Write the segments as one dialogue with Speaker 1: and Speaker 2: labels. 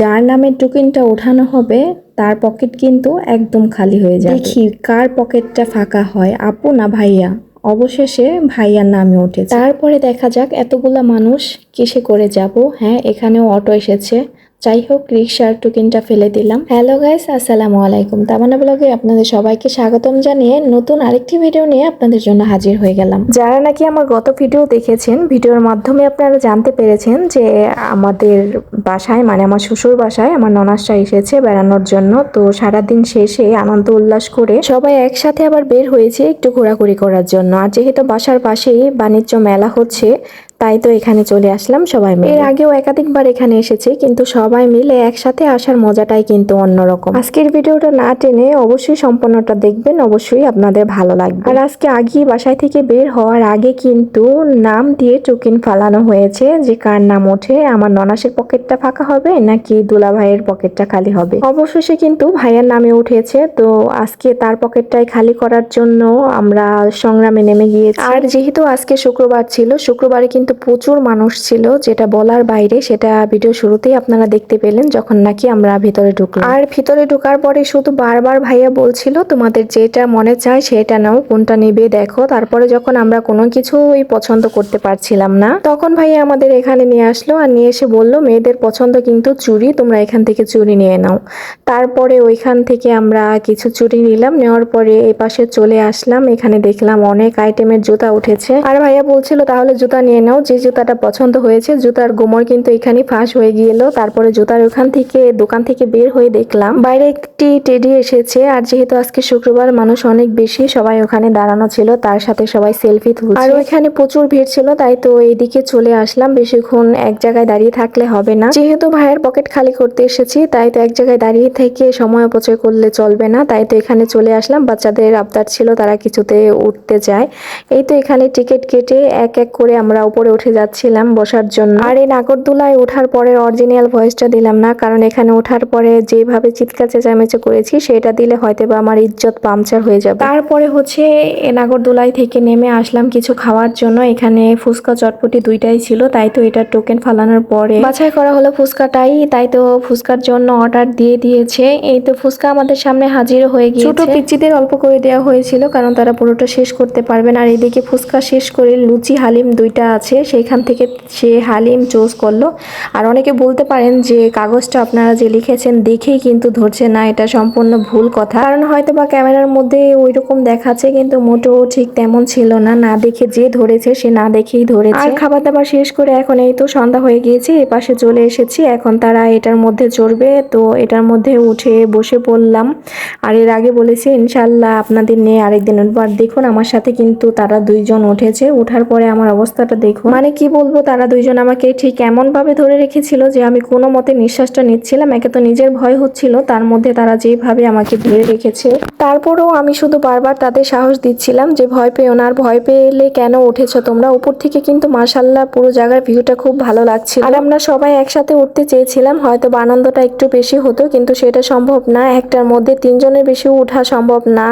Speaker 1: যার নামের টোকেনটা ওঠানো হবে তার পকেট কিন্তু একদম খালি হয়ে যায় দেখি কার পকেটটা ফাঁকা হয়? আপু না ভাইয়া? অবশেষে ভাইয়ার নামে ওঠে তারপরে দেখা যাক এতগুলা মানুষ কিসে করে যাব। হ্যাঁ এখানেও অটো এসেছে। যাই হোক রিক্সার টোকেনটা ফেলে দিলাম। হ্যালো গাইস, আসসালামু আলাইকুম। তামান্না ব্লগে আপনাদের সবাইকে স্বাগতম জানিয়ে নতুন আরেকটি ভিডিও নিয়ে আপনাদের জন্য হাজির হয়ে গেলাম। যারা নাকি আমার গত ভিডিও দেখেছেন, ভিডিওর মাধ্যমে আপনারা জানতে পেরেছেন যে আমাদের বাসায় মানে আমার শ্বশুর বাসায় আমার ননাসরা এসেছে বেড়ানোর জন্য। তো সারাদিন শেষে আনন্দ উল্লাস করে সবাই একসাথে আবার বের হয়েছে একটু ঘোরাঘুরি করার জন্য। আর যেহেতু বাসার পাশেই বাণিজ্য মেলা হচ্ছে তাই তো এখানে চলে আসলাম সবাই মিলে। এর আগেও একাধিকবার এখানে এসেছি কিন্তু সবাই মিলে একসাথে আসার মজাটাই কিন্তু অন্যরকম। আজকের ভিডিওটা না টেনে অবশ্যই সম্পূর্ণটা দেখবেন অবশ্যই আপনাদের ভালো লাগবে। আর আজকে আগেই বাসায় থেকে বের হওয়ার আগে কিন্তু নাম দিয়ে টোকেন ফালানো হয়েছে যে কার নাম ওঠে আমার ননাসের পকেটটা ফাঁকা হবে নাকি দুলা ভাইয়ের পকেটটা খালি হবে? অবশেষে কিন্তু ভাইয়ের নামে উঠেছে তো আজকে তার পকেটটাই খালি করার জন্য আমরা সংগ্রামে নেমে গিয়েছি। আর যেহেতু আজকে শুক্রবার ছিল শুক্রবারে কিন্তু প্রচুর মানুষ ছিল, যেটা বলার বাইরে, সেটা ভিডিও শুরুতেই আপনারা দেখতে পেলেন যখন নাকি আমরা ভিতরে ঢুকলাম। আর ভিতরে ঢোকার পরে শুধু বারবার ভাইয়া বলছিল, তোমাদের যেটা মনে চায় সেটা নাও, কোনটা নেবে দেখো। তারপরে যখন আমরা কোনো কিছুই পছন্দ করতে পারছিলাম না, তখন ভাইয়া আমাদের এখানে নিয়ে আসলো আর নিয়ে এসে বলল, মেয়েদের পছন্দ কিন্তু চুড়ি, তোমরা এখান থেকে চুড়ি নিয়ে নাও। তারপরে ওইখান থেকে আমরা কিছু চুড়ি নিলাম, নেওয়ার পরে এই পাশে চলে আসলাম, এখানে দেখলাম অনেক আইটেমের জুতা উঠেছে। আর ভাইয়া বলছিল, তাহলে জুতা নিয়ে নাও যে জুতাটা পছন্দ হয়েছে, জুতার গোমর কিন্তু এখানে ফাঁস হয়ে গিয়েলো। তারপরে জুতার ওখান থেকে, দোকান থেকে বের হয়ে দেখলাম, বাইরে একটি টেডি এসেছে। আর যেহেতু আজকে শুক্রবার, মানুষ অনেক বেশি, সবাই ওখানে দাঁড়ানো ছিল, তার সাথে সবাই সেলফি তুলছে। আর ওইখানে প্রচুর ভিড় ছিল, তাই তো এইদিকে চলে আসলাম। বেশিক্ষণ এক জায়গায় দাঁড়িয়ে থাকলে হবে না। যেহেতু ভাইয়ের পকেট খালি করতে এসেছি, তাই তো এক জায়গায় দাঁড়িয়ে থেকে সময় অপচয় করলে চলবে না। তাই তো এখানে চলে আসলাম। বাচ্চাদের আবদার ছিল, তারা কিছুতে উঠতে যায়। এই তো এখানে টিকিট কেটে এক এক করে আমরা উপরে উঠে যাচ্ছিলাম বসার জন্য। আর এই নাগরদোলায় ওঠার পরে অরিজিনাল ভয়েসটা দিলাম না, কারণ এখানে ওঠার পরে যেভাবে চিৎকার চেঁচামেচি করেছি, সেটা দিলে হয়তো বা আমার ইজ্জত পাংচার হয়ে যাবে। তারপরে হচ্ছে এ নাগরদোলাই থেকে নেমে আসলাম কিছু খাওয়ার জন্য। এখানে ফুচকা চটপটি দুইটাই ছিল, তাই তো এটা টোকেন ফালানোর পরে বাছাই করা হলো ফুচকাটাই, তাই তো ফুচকার জন্য অর্ডার দিয়ে দিয়েছে। এই তো ফুচকা আমাদের সামনে হাজির হয়ে গিয়েছে। ছোট পিচ্চিদের অল্প করে দেওয়া হয়েছিল, কারণ তারা পুরোটা শেষ করতে পারবেন আর এদিকে ফুচকা শেষ করে লুচি, হালিম দুইটা আছে। সেখান থেকে সে হালিম চুজ করল। আর অনেকে বলতে পারেন যে কাগজটা আপনারা যে লিখেছেন দেখেই কিন্তু ধরছে না, এটা সম্পূর্ণ ভুল কথা। কারণ হয়তো বা ক্যামেরার মধ্যে ওই রকম দেখাচ্ছে, কিন্তু মোটেও ঠিক তেমন ছিল না। না দেখে যে ধরেছে, সে না দেখেই ধরেছে। আর খাবার দাবার শেষ করে এখন এই তো সন্ধ্যা হয়ে গিয়েছে, এ পাশে চলে এসেছি। এখন তারা এটার মধ্যে চড়বে, তো এটার মধ্যে উঠে বসে পড়লাম। আর এর আগে বলেছি ইনশাল্লাহ আপনাদের নিয়ে আরেকদিন উঠবার দেখুন, আমার সাথে কিন্তু তারা দুইজন উঠেছে। উঠার পরে আমার অবস্থাটা দেখুন। মানে কি বলব, তারা দুইজন আমাকে ঠিক এমন ভাবে ধরে রেখেছিল যে আমি কোনো মতে নিঃশ্বাসটা নিচ্ছিলাম। একে তো নিজের ভয় হচ্ছিল, তার মধ্যে তারা যেভাবে আমাকে ধরে রেখেছে। তারপরেও আমি শুধু বারবার তাদের সাহস দিচ্ছিলাম যে ভয় পেও না, আর ভয় পেলে কেন উঠেছো তোমরা? উপর থেকে কিন্তু মাশাল্লাহ পুরো জায়গার ভিউটা খুব ভালো লাগছিল। আর আমরা সবাই একসাথে উঠতে চেয়েছিলাম, হয়তো আনন্দটা একটু বেশি হতো, কিন্তু সেটা সম্ভব না। একটার মধ্যে তিনজনের বেশি ওঠা সম্ভব না,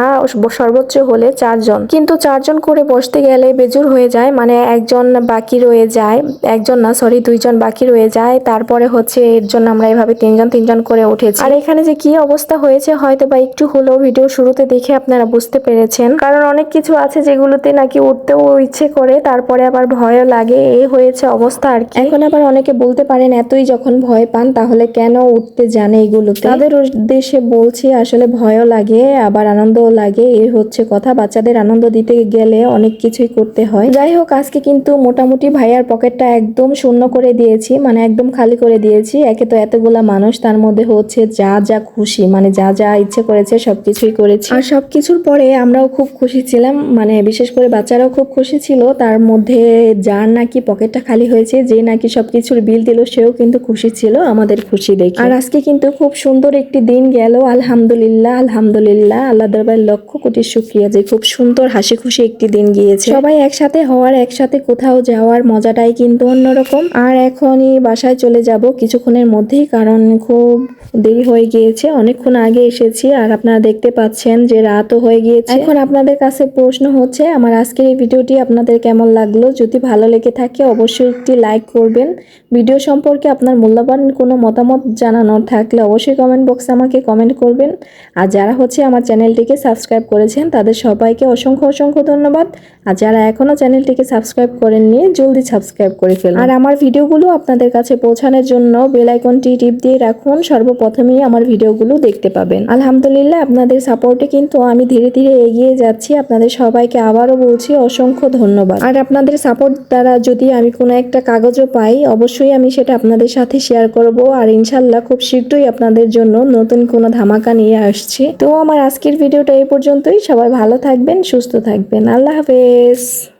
Speaker 1: সর্বোচ্চ হলে চারজন। কিন্তু চারজন করে বসতে গেলে বেজুর হয়ে যায় মানে একজন বাকি রয়ে যায়। একজন না সরি দুইজন বাকি রয়ে যায়। তারপরে হচ্ছে এর জন্য আমরা এভাবে তিনজন তিনজন করে উঠেছি। আর এখানে যে কি অবস্থা হয়েছে হয়তো বা একটু হলেও ভিডিও শুরুতে দেখে আপনারা বুঝতে পেরেছেন। কারণ অনেক কিছু আছে যেগুলোতে নাকি উঠতেও ইচ্ছে করে, তারপরে আবার ভয়ও লাগে। এই হয়েছে অবস্থা আর কি। এখন আবার অনেকে বলতে পারেন, এতই যখন ভয় পান, তাহলে কেন উঠতে জানে এগুলোতে? তাদের উদ্দেশ্যে বলছি, আসলে ভয়ও লাগে, আবার আনন্দও লাগে। এই হচ্ছে কথা, বাচ্চাদের আনন্দ দিতে গেলে অনেক কিছুই করতে হয়। যাই হোক, আজকে কিন্তু মোটামুটি ভাইয়ার পকেটটা একদম শূন্য করে দিয়েছি মানে একদম খালি করে দিয়েছি। একে তো এতগুলা মানুষ, তার মধ্যে হচ্ছে যা যা খুশি মানে যা যা ইচ্ছে করেছে সবকিছুই করেছি। আর সবকিছুর পরে আমরাও খুব খুশি ছিলাম মানে বিশেষ করে বাচ্চারাও খুব খুশি ছিল। তার মধ্যে যার নাকি পকেটটা খালি হয়েছে, যে নাকি সবকিছুর বিল দিল, সেও কিন্তু খুশি ছিল আমাদের খুশি দেখে। আর আজকে কিন্তু খুব সুন্দর একটি দিন গেল, আলহামদুলিল্লাহ আলহামদুলিল্লাহ। আল্লাহ দরবার লক্ষ কোটি শুক্রিয়া যে খুব সুন্দর হাসি খুশি একটি দিন গিয়েছে। সবাই একসাথে হওয়ার একসাথে কোথাও যাওয়া যাওয়ার মজাটাই কিন্তু অন্যরকম। আর এখনই বাসায় চলে যাব কিছুক্ষণের মধ্যেই, কারণ খুব দেরি হয়ে গিয়েছে। অনেকক্ষণ আগে এসেছি, আর আপনারা দেখতে পাচ্ছেন যে রাতও হয়ে গিয়েছে। এখন আপনাদের কাছে প্রশ্ন হচ্ছে, আমার আজকের এই ভিডিওটি আপনাদের কেমন লাগল? যদি ভালো লেগে থাকে, অবশ্যই একটি লাইক করবেন। ভিডিও সম্পর্কে আপনার মূল্যবান কোনো মতামত জানানোর থাকলে অবশ্যই কমেন্ট বক্সে আমাকে কমেন্ট করবেন। আর যারা হচ্ছে আমার চ্যানেলটিকে সাবস্ক্রাইব করেছেন, তাদের সবাইকে অসংখ্য অসংখ্য ধন্যবাদ। আর যারা এখনও চ্যানেলটিকে সাবস্ক্রাইব করেননি জলদি সাবস্ক্রাইব করে ফেলুন। আর আমার ভিডিওগুলো আপনাদের কাছে পৌঁছানোর জন্য বেল আইকনটি টিপ দিয়ে রাখুন সর্বপ্রথমেই আমার ভিডিওগুলো দেখতে পাবেন। আলহামদুলিল্লাহ, আপনাদের সাপোর্টে কিন্তু আমি ধীরে ধীরে এগিয়ে যাচ্ছি। আপনাদের সবাইকে আবারও বলছি অসংখ্য ধন্যবাদ। আর আপনাদের সাপোর্ট দ্বারা যদি আমি কোনো একটা কাগজও পাই, অবশ্যই আমি সেটা আপনাদের সাথে শেয়ার করব। আর ইনশাল্লাহ খুব শীঘ্রই আপনাদের জন্য নতুন কোনো ধামাকা নিয়ে আসছি। তো আমার আজকের ভিডিওটা এই পর্যন্তই। সবাই ভালো থাকবেন, সুস্থ থাকবেন। আল্লাহ হাফেজ।